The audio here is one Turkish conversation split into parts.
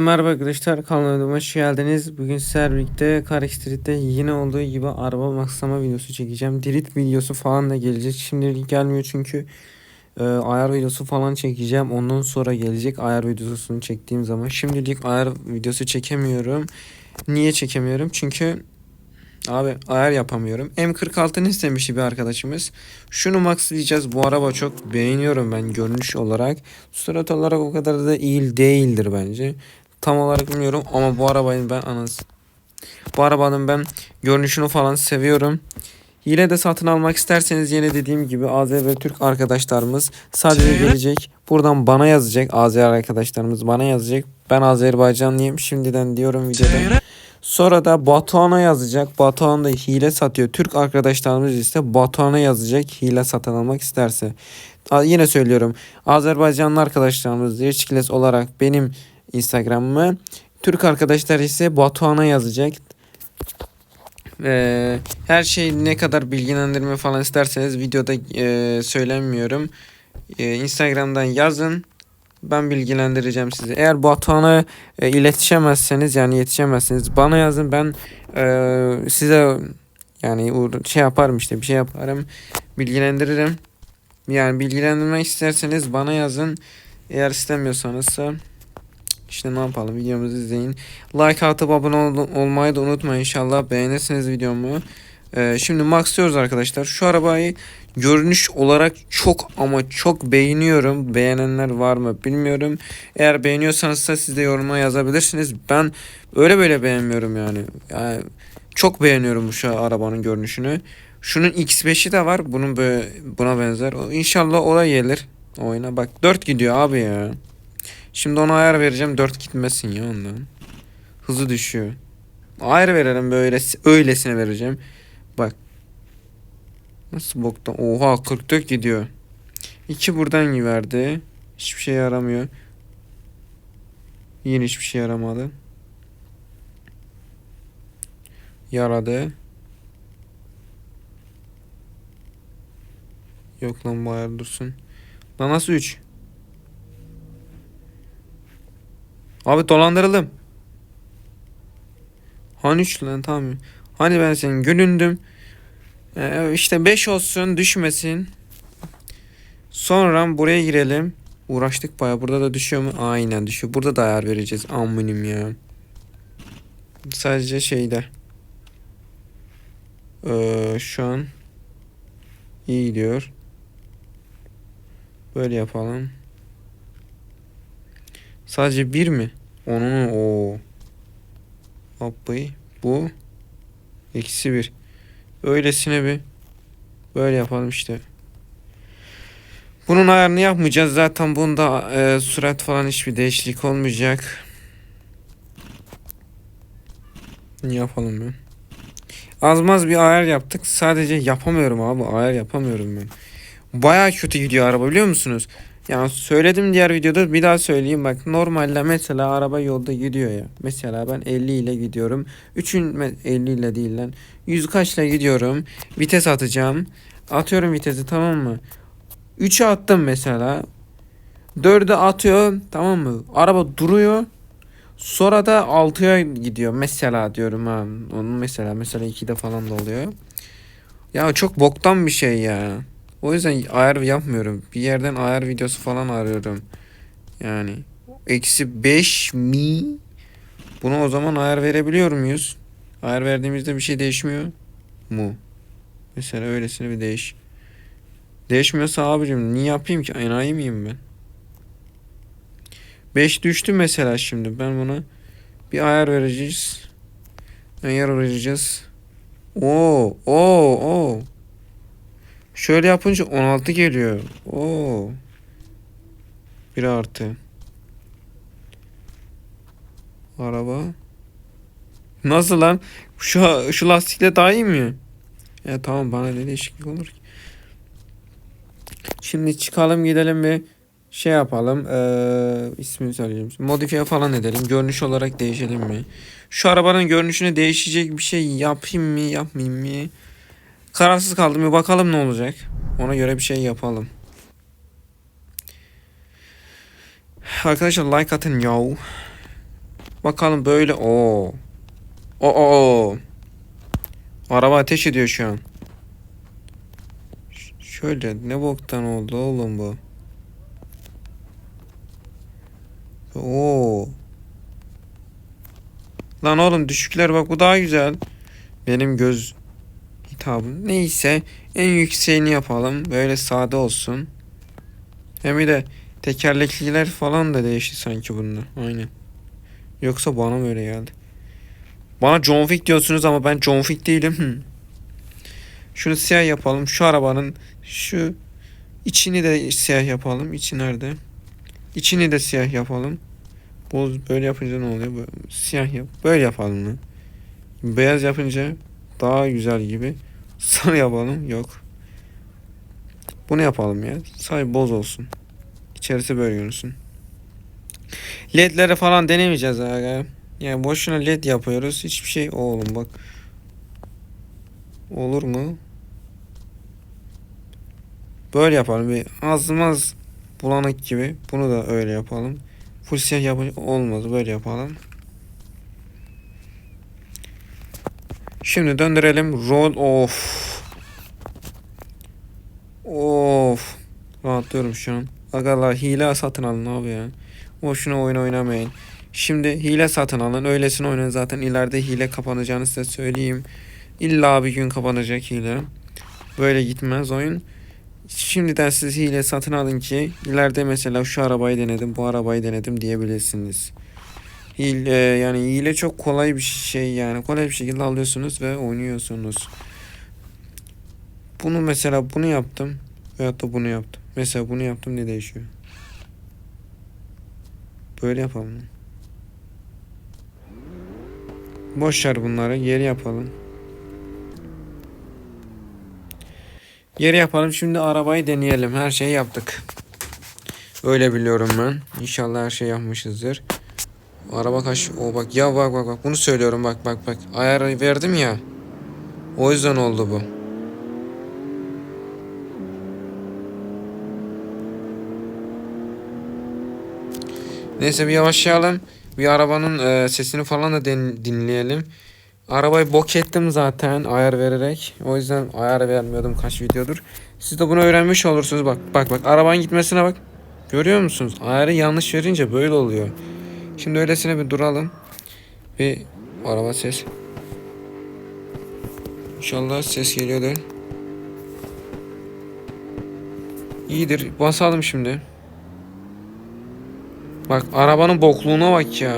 Merhaba arkadaşlar kanalıma hoş geldiniz. Bugün sizlerle birlikte Street'te yine olduğu gibi araba maksama videosu çekeceğim. Dirit videosu falan da gelecek. Şimdilik gelmiyor çünkü e, ayar videosu falan çekeceğim. Ondan sonra gelecek ayar videosunu çektiğim zaman. Şimdilik ayar videosu çekemiyorum. Niye çekemiyorum? Çünkü abi ayar yapamıyorum. M46'ını istemişti bir arkadaşımız. Şunu maxlayacağız. Bu araba çok beğeniyorum ben görünüş olarak. Surat olarak o kadar da iyi değildir bence. Tam olarak bilmiyorum ama bu arabayı ben anası. Bu arabanın ben görünüşünü falan seviyorum. Yine de satın almak isterseniz yine dediğim gibi AZ ve Türk arkadaşlarımız sadece gelecek. Buradan bana yazacak. AZ arkadaşlarımız bana yazacak. Ben Azerbaycanlıyım. Şimdiden diyorum videoda. Sonra da Batuhan'a yazacak. Batuhan da hile satıyor. Türk arkadaşlarımız ise Batuhan'a yazacak. Hile satın almak isterse. Yine söylüyorum. Azerbaycanlı arkadaşlarımız Reçkiles olarak benim Instagram'ımı. Türk arkadaşlar ise Batuhan'a yazacak. Ee, her şey ne kadar bilgilendirme falan isterseniz videoda e, söylemiyorum. E, Instagram'dan yazın. Ben bilgilendireceğim sizi. Eğer Batuhan'a e, iletişemezseniz yani yetişemezseniz bana yazın. Ben e, size yani şey yaparım işte bir şey yaparım. Bilgilendiririm. Yani bilgilendirmek isterseniz bana yazın. Eğer istemiyorsanız işte ne yapalım videomuzu izleyin. Like atıp abone ol- olmayı da unutmayın inşallah beğenirsiniz videomu. Ee, şimdi maxlıyoruz arkadaşlar. Şu arabayı görünüş olarak çok ama çok beğeniyorum. Beğenenler var mı bilmiyorum. Eğer beğeniyorsanız da siz de yoruma yazabilirsiniz. Ben öyle böyle beğenmiyorum yani. yani çok beğeniyorum bu şu arabanın görünüşünü. Şunun X5'i de var. Bunun böyle buna benzer. İnşallah o da gelir oyuna. Bak 4 gidiyor abi ya. Şimdi ona ayar vereceğim 4 gitmesin ya ondan. Hızı düşüyor. Ayar verelim böyle öylesine vereceğim. Bak. Nasıl boktan? Oha 44 gidiyor. 2 buradan verdi. Hiçbir şey yaramıyor. Yine hiçbir şey yaramadı. Yaradı. Yok lan bu ayar dursun. Lan nasıl 3? Abi dolandırıldım. Hani 3 lan tamam. Hani ben senin gülündüm. Ee, işte 5 olsun düşmesin. Sonra buraya girelim. Uğraştık baya. Burada da düşüyor mu? Aynen düşüyor. Burada da ayar vereceğiz. Aminim ya. Sadece şeyde. Ee, şu an iyi gidiyor. Böyle yapalım. Sadece bir mi? Onun o. Hopbayı. Bu. Eksi bir. Öylesine bir. Böyle yapalım işte. Bunun ayarını yapmayacağız. Zaten bunda e, sürat falan hiçbir değişiklik olmayacak. Yapalım ben. Azmaz bir ayar yaptık. Sadece yapamıyorum abi. Ayar yapamıyorum ben. Baya kötü gidiyor araba biliyor musunuz? Yani söyledim diğer videoda bir daha söyleyeyim bak normalde mesela araba yolda gidiyor ya. Mesela ben 50 ile gidiyorum. 3'ün me- 50 ile değil lan. 100 kaçla gidiyorum. Vites atacağım. Atıyorum vitesi tamam mı? 3'e attım mesela. 4'e atıyor tamam mı? Araba duruyor. Sonra da 6'ya gidiyor. Mesela diyorum ha. Onun mesela mesela 2'de falan da oluyor. Ya çok boktan bir şey ya. O yüzden ayar yapmıyorum. Bir yerden ayar videosu falan arıyorum. Yani eksi 5 mi? Buna o zaman ayar verebiliyor muyuz? Ayar verdiğimizde bir şey değişmiyor mu? Mesela öylesine bir değiş. Değişmiyorsa abicim niye yapayım ki? Enayi miyim ben? 5 düştü mesela şimdi. Ben buna bir ayar vereceğiz. Ayar vereceğiz. Oo, oo, oo. Şöyle yapınca 16 geliyor. Oo. Bir artı. Araba. Nasıl lan? Şu şu lastikle daha iyi mi? Ya tamam bana ne değişiklik olur ki? Şimdi çıkalım gidelim bir şey yapalım. Ee, ismini söyleyeceğim. Modifiye falan edelim. Görünüş olarak değişelim mi? Şu arabanın görünüşüne değişecek bir şey yapayım mı yapmayayım mı? Kararsız kaldım. Bir bakalım ne olacak. Ona göre bir şey yapalım. Arkadaşlar like atın yahu. Bakalım böyle. Oo. O o. Araba ateş ediyor şu an. Ş- Şöyle ne boktan oldu oğlum bu. Oo. Lan oğlum düşükler bak bu daha güzel. Benim göz hitabım. Neyse en yükseğini yapalım. Böyle sade olsun. Hem de tekerlekliler falan da değişti sanki bunlar. Aynen. Yoksa bana mı öyle geldi? Bana John Wick diyorsunuz ama ben John Wick değilim. Şunu siyah yapalım. Şu arabanın şu içini de siyah yapalım. İçi nerede? İçini de siyah yapalım. Boz böyle yapınca ne oluyor? Böyle, siyah yap. Böyle yapalım mı? Beyaz yapınca daha güzel gibi. Sarı yapalım. Yok. Bunu yapalım ya. Say boz olsun. İçerisi böyle görünsün. LED'leri falan denemeyeceğiz aga. Yani boşuna led yapıyoruz. Hiçbir şey oğlum bak. Olur mu? Böyle yapalım. Bir azmaz bulanık gibi. Bunu da öyle yapalım. Full siyah yapınca olmaz. Böyle yapalım. Şimdi döndürelim. Roll off. Of. Rahatlıyorum şu an. Agalar hile satın alın abi ya. Boşuna oyun oynamayın. Şimdi hile satın alın. Öylesine oynayın zaten ileride hile kapanacağını size söyleyeyim. İlla bir gün kapanacak hile. Böyle gitmez oyun. Şimdiden siz hile satın alın ki ileride mesela şu arabayı denedim, bu arabayı denedim diyebilirsiniz. Hile yani hile çok kolay bir şey yani kolay bir şekilde alıyorsunuz ve oynuyorsunuz. Bunu mesela bunu yaptım veyahut da bunu yaptım. Mesela bunu yaptım ne değişiyor? Böyle yapalım. Boş ver bunları geri yapalım. Geri yapalım. Şimdi arabayı deneyelim. Her şeyi yaptık. Öyle biliyorum ben. İnşallah her şey yapmışızdır. Araba kaç... O bak ya bak bak bak. Bunu söylüyorum bak bak bak. Ayarı verdim ya. O yüzden oldu bu. Neyse bir yavaşlayalım. Bir arabanın e, sesini falan da din- dinleyelim. Arabayı bok ettim zaten ayar vererek. O yüzden ayar vermiyordum kaç videodur. Siz de bunu öğrenmiş olursunuz. Bak bak bak arabanın gitmesine bak. Görüyor musunuz? Ayarı yanlış verince böyle oluyor. Şimdi öylesine bir duralım. Bir araba ses. İnşallah ses geliyordur. İyidir. Basalım şimdi. Bak arabanın bokluğuna bak ya.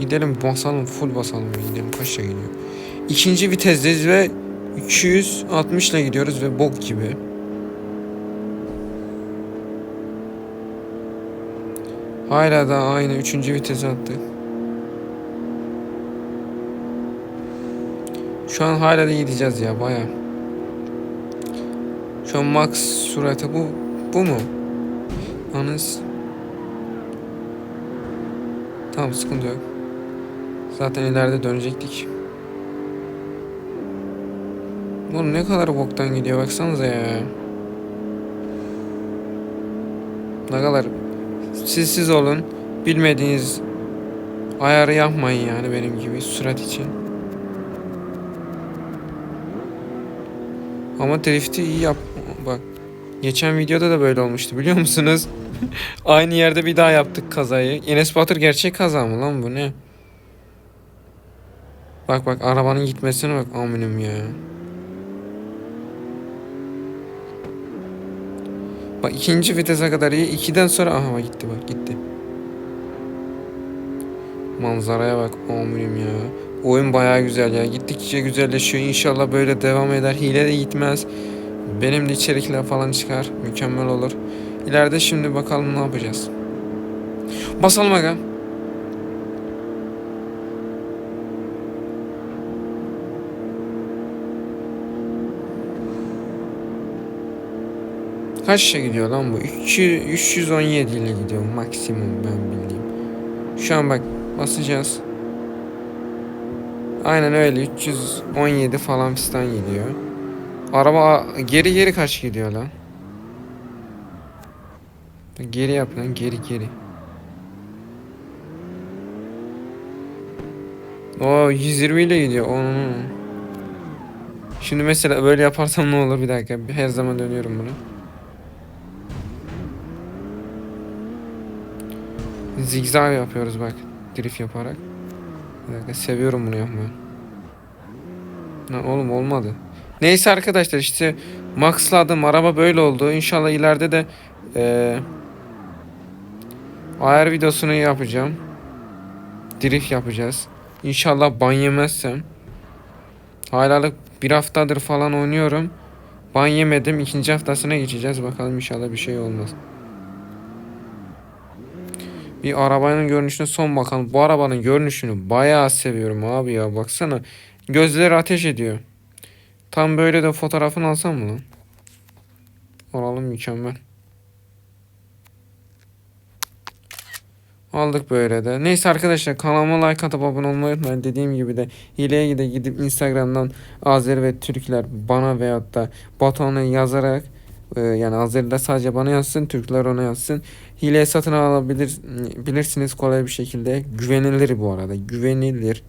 Gidelim basalım full basalım gidelim kaçla gidiyor. İkinci vitesteyiz ve 260 ile gidiyoruz ve bok gibi. Hala da aynı üçüncü vites attık. Şu an hala da gideceğiz ya baya. Şu an max sürate bu bu mu? Anız. Tamam sıkıntı yok. Zaten ileride dönecektik. Oğlum ne kadar boktan gidiyor baksanıza ya. Ne kadar siz siz olun. Bilmediğiniz ayarı yapmayın yani benim gibi sürat için. Ama drift'i iyi yap. Bak. Geçen videoda da böyle olmuştu biliyor musunuz? Aynı yerde bir daha yaptık kazayı. Enes Batur gerçek kaza mı lan bu ne? Bak bak arabanın gitmesine bak aminim ya. Bak ikinci vitese kadar iyi. İkiden sonra aha bak gitti bak gitti. Manzaraya bak aminim ya. Oyun bayağı güzel ya. Gittikçe güzelleşiyor. İnşallah böyle devam eder. Hile de gitmez. Benim de içerikler falan çıkar. Mükemmel olur. İleride şimdi bakalım ne yapacağız. Basalım aga. Kaçla gidiyor lan bu? 300, 317 ile gidiyor maksimum ben bildiğim. Şu an bak basacağız. Aynen öyle 317 falan fistan gidiyor. Araba geri geri kaç gidiyor lan? Geri yap lan geri geri. Oo 120 ile gidiyor. Oo. Şimdi mesela böyle yaparsam ne olur bir dakika. Her zaman dönüyorum bunu. Zigzag yapıyoruz bak. Drift yaparak. Bir dakika seviyorum bunu yapmayı. Lan oğlum olmadı. Neyse arkadaşlar işte maxladım araba böyle oldu. İnşallah ileride de eee ayar videosunu yapacağım. Drift yapacağız. İnşallah ban yemezsem. Halalık bir haftadır falan oynuyorum. Ban yemedim. İkinci haftasına geçeceğiz. Bakalım inşallah bir şey olmaz. Bir arabanın görünüşüne son bakalım. Bu arabanın görünüşünü bayağı seviyorum abi ya. Baksana. Gözleri ateş ediyor. Tam böyle de fotoğrafını alsam mı lan? Alalım mükemmel. Aldık böyle de. Neyse arkadaşlar kanalıma like atıp abone olmayı unutmayın. Dediğim gibi de hileye gide gidip Instagram'dan Azeri ve Türkler bana veyahut da Batuhan'a yazarak e, yani Azeriler sadece bana yazsın, Türkler ona yazsın. Hileye satın alabilir bilirsiniz kolay bir şekilde. Güvenilir bu arada. Güvenilir.